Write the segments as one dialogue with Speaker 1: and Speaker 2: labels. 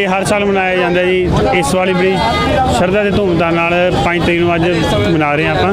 Speaker 1: ਇਹ ਹਰ ਸਾਲ ਮਨਾਇਆ ਜਾਂਦਾ ਜੀ। ਇਸ ਵਾਲੀ ਬੜੀ ਸ਼ਰਧਾ ਤੇ ਧੂਮਧਾਮ ਨਾਲ 5 ਤਰੀਕ ਨੂੰ ਅੱਜ ਮਨਾ ਰਹੇ ਹਾਂ ਆਪਾਂ।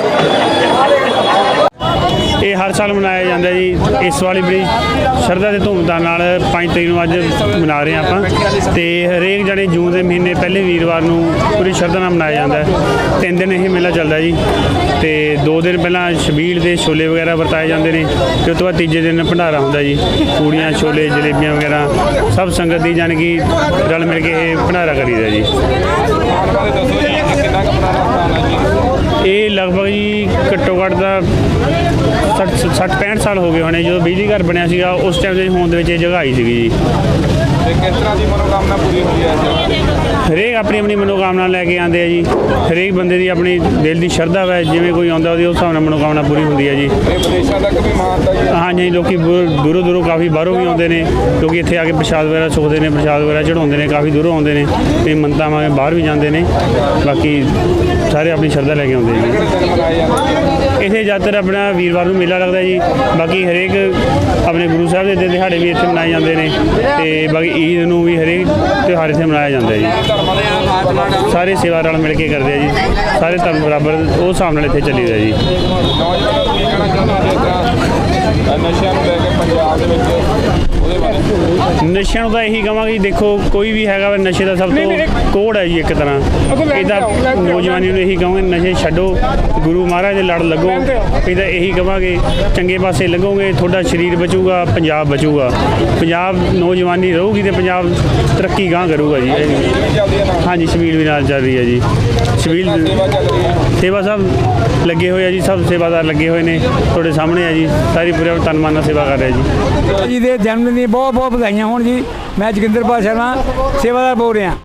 Speaker 1: ਇਹ ਹਰ ਸਾਲ ਮਨਾਇਆ ਜਾਂਦਾ ਜੀ। ਇਸ ਵਾਲੀ ਬੜੀ ਸ਼ਰਧਾ ਤੇ ਧੂਮਧਾਮ ਨਾਲ 5 ਤਰੀਕ ਨੂੰ ਅੱਜ ਮਨਾ ਰਹੇ ਹਾਂ ਆਪਾਂ। ਤੇ ਹਰੇਕ ਜਣੇ ਜੂਨ ਦੇ ਮਹੀਨੇ ਪਹਿਲੇ ਵੀਰਵਾਰ ਨੂੰ ਪੂਰੀ ਸ਼ਰਧਾ ਨਾਲ ਮਨਾਇਆ ਜਾਂਦਾ ਤਿੰਨ ਦਿਨ ਇਹ ਮੇਲਾ ਚੱਲਦਾ ਜੀ। ਤੇ ਦੋ ਦਿਨ ਪਹਿਲਾਂ ਛਬੀਲ ਦੇ ਛੋਲੇ ਵਗੈਰਾ ਵਰਤਾਏ ਜਾਂਦੇ ਨੇ ਤੇ ਉਸ ਤੋਂ ਬਾਅਦ ਤੀਜੇ ਦਿਨ ਭੰਡਾਰਾ ਹੁੰਦਾ ਜੀ। ਪੂੜੀਆਂ, ਛੋਲੇ, ਜਲੇਬੀਆਂ ਵਗੈਰਾ ਸਭ ਸੰਗਤ ਦੀ ਜਾਣੀ ਕਿ ਰਲ ਮਿਲ ਕੇ ਇਹ ਭੰਡਾਰਾ ਕਰੀਦਾ ਜੀ। ਇਹ ਲਗਭਗ ਜੀ ਘੱਟੋ ਘੱਟ ਦਾ 60 60 65 ਸਾਲ ਹੋ ਗਏ ਹੋਣੇ ਜਦੋਂ ਬਿਜਲੀ ਘਰ ਬਣਿਆ ਸੀਗਾ ਉਸ ਟਾਈਮ ਦੇ ਹੋਂਦ ਵਿੱਚ ਇਹ ਜਗ੍ਹਾ ਆਈ ਸੀਗੀ ਜੀ।
Speaker 2: ਤੇ ਕਿਸ ਤਰ੍ਹਾਂ ਦੀ ਮਨੋਕਾਮਨਾ ਪੂਰੀ ਹੋਈ ਹੈ
Speaker 1: ਹਰੇਕ ਆਪਣੀ ਆਪਣੀ ਮਨੋਕਾਮਨਾ ਲੈ ਕੇ ਆਉਂਦੇ ਆ ਜੀ। ਹਰੇਕ ਬੰਦੇ ਦੀ ਆਪਣੀ ਦਿਲ ਦੀ ਸ਼ਰਧਾ ਹੈ ਜਿਵੇਂ ਕੋਈ ਆਉਂਦਾ ਉਹਦੀ ਉਸ ਹਿਸਾਬ ਨਾਲ ਮਨੋਕਾਮਨਾ ਪੂਰੀ ਹੁੰਦੀ ਹੈ ਜੀ।
Speaker 2: ਇਹ ਵਿਦੇਸ਼ਾਂ ਤੱਕ ਵੀ ਮਾਨਤਾ ਜੀ।
Speaker 1: ਹਾਂਜੀ ਲੋਕੀ ਦੂਰੋਂ ਦੂਰੋਂ ਕਾਫੀ ਬਾਹਰੋਂ ਵੀ ਆਉਂਦੇ ਨੇ ਲੋਕੀ ਇੱਥੇ ਆ ਕੇ ਪ੍ਰਸ਼ਾਦ ਵਗੈਰਾ ਸੁਖਦੇ ਨੇ ਪ੍ਰਸ਼ਾਦ ਵਗੈਰਾ ਚੜਾਉਂਦੇ ਨੇ ਕਾਫੀ ਦੂਰੋਂ ਆਉਂਦੇ ਨੇ ਤੇ ਮੰਗੇ ਬਾਹਰ ਵੀ ਜਾਂਦੇ ਨੇ। ਬਾਕੀ ਸਾਰੇ ਆਪਣੀ ਸ਼ਰਧਾ ਲੈ ਕੇ ਆਉਂਦੇ
Speaker 2: ਨੇ?
Speaker 1: ਇੱਥੇ ਜ਼ਿਆਦਾਤਰ ਆਪਣਾ ਵੀਰਵਾਰ ਨੂੰ ਮੇਲਾ ਲੱਗਦਾ ਜੀ। ਬਾਕੀ ਹਰੇਕ ਆਪਣੇ ਗੁਰੂ ਸਾਹਿਬ ਦੇ ਦਿਹਾੜੇ ਵੀ ਇੱਥੇ ਮਨਾਏ ਜਾਂਦੇ ਨੇ। ਤੇ ਬਾਕੀ ਈਦ ਨੂੰ ਵੀ ਹਰੇਕ ਤਿਉਹਾਰ ਇੱਥੇ ਮਨਾਇਆ ਜਾਂਦਾ ਜੀ। ਸਾਰੇ ਸੇਵਾ ਨਾਲ ਮਿਲ ਕੇ ਕਰਦੇ ਆ ਜੀ। ਸਾਰੇ ਧਰਮ ਬਰਾਬਰ ਉਹ ਹਿਸਾਬ ਨਾਲ ਇੱਥੇ ਚੱਲੀਦਾ ਜੀ।
Speaker 2: ਨਸ਼ਿਆਂ ਨੂੰ ਲੈ ਕੇ ਪੰਜਾਬ ਦੇ ਵਿੱਚ
Speaker 1: ਨਸ਼ਿਆਂ ਨੂੰ ਤਾਂ ਇਹੀ ਕਹਾਂਗੇ ਜੀ ਦੇਖੋ ਕੋਈ ਵੀ ਹੈਗਾ ਨਸ਼ੇ ਦਾ ਸਭ ਤੋਂ ਕੋੜ ਹੈ ਜੀ ਇੱਕ ਤਰ੍ਹਾਂ। ਇਹਦਾ ਨੌਜਵਾਨੀ ਨੂੰ ਇਹੀ ਕਹਾਂਗੇ ਨਸ਼ੇ ਛੱਡੋ ਗੁਰੂ ਮਹਾਰਾਜ ਦੇ ਲੜ ਲੱਗੋ। ਇਹਦਾ ਇਹੀ ਕਹਾਂਗੇ ਚੰਗੇ ਪਾਸੇ ਲੱਗੋਗੇ ਤੁਹਾਡਾ ਸਰੀਰ ਬਚੂਗਾ ਪੰਜਾਬ ਬਚੂਗਾ। ਪੰਜਾਬ ਨੌਜਵਾਨੀ ਰਹੂਗੀ ਤੇ ਪੰਜਾਬ ਤਰੱਕੀ ਗਾਂ ਕਰੂਗਾ ਜੀ। ਹਾਂਜੀ ਸ਼ਬੀਲ ਵੀ ਨਾਲ ਚੱਲ ਰਹੀ ਹੈ ਜੀ। ਸ਼ਬੀਲ
Speaker 2: ਸੇਵਾ ਚੱਲ
Speaker 1: ਸਭ ਲੱਗੇ ਹੋਏ ਆ ਜੀ, ਸਭ ਸੇਵਾਦਾਰ ਲੱਗੇ ਹੋਏ ਨੇ, ਤੁਹਾਡੇ ਸਾਹਮਣੇ ਆ ਜੀ, ਸਾਰੀ ਪੂਰੇ ਤਨ ਮਨ ਨਾਲ ਸੇਵਾ ਕਰ ਰਿਹਾ ਜੀ।
Speaker 3: ਜੀ, ਦੇ ਜਨਮ ਦਿਨ ਦੀ ਬਹੁਤ ਬਹੁਤ ਵਧਾਈਆਂ ਹੋਣ ਜੀ। ਮੈਂ ਜੋਗਿੰਦਰ ਪਾਲ ਸ਼ਰਮਾ ਸੇਵਾਦਾਰ ਬੋਲ ਰਿਹਾ।